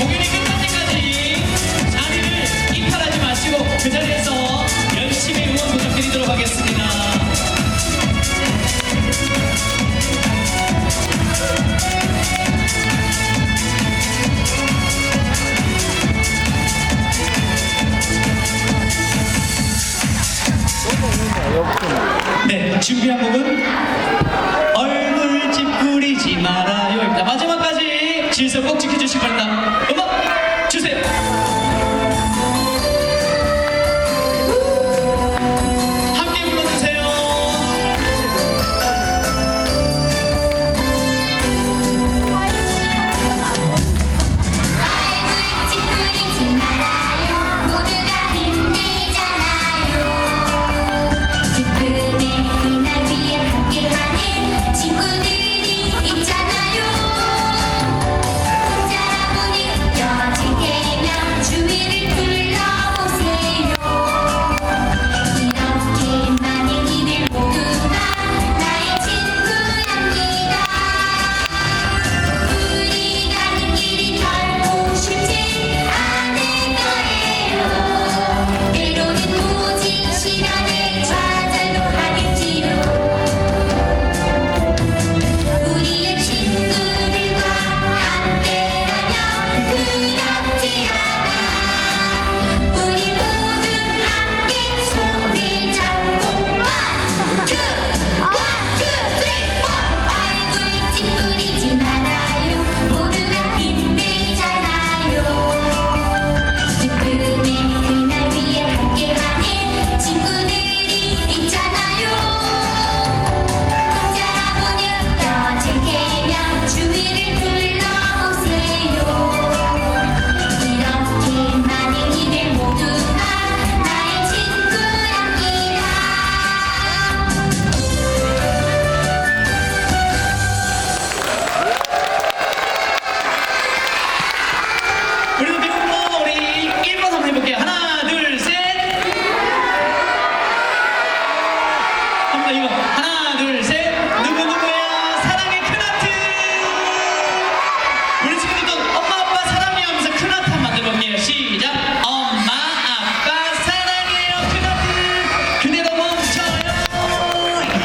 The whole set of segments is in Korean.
공연이 끝까지 자리를 이탈하지 마시고 그 자리에서 열심히 응원 부탁드리도록 하겠습니다. 네, 준비한 곡은 진서 꼭 지켜주시기 바랍니다. 음악 주세요.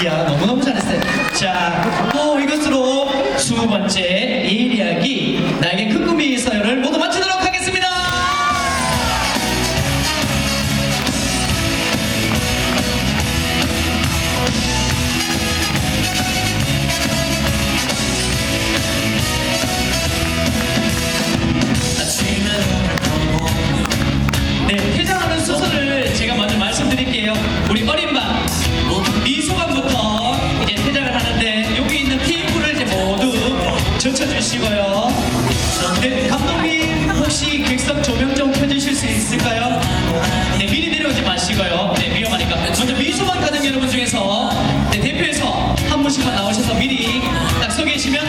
이야 너무너무 잘했어요. 자 어, 이것으로 두 번째 일 이야기. 나에게 큰 꿈이 있어요. 주시고요. 네, 감독님 혹시 객석 조명 좀 켜주실 수 있을까요? 네, 미리 내려오지 마시고요. 네, 위험하니까. 먼저 미소만 가는 여러분 중에서 네, 대표에서 한 분씩만 나오셔서 미리 딱 소개해주시면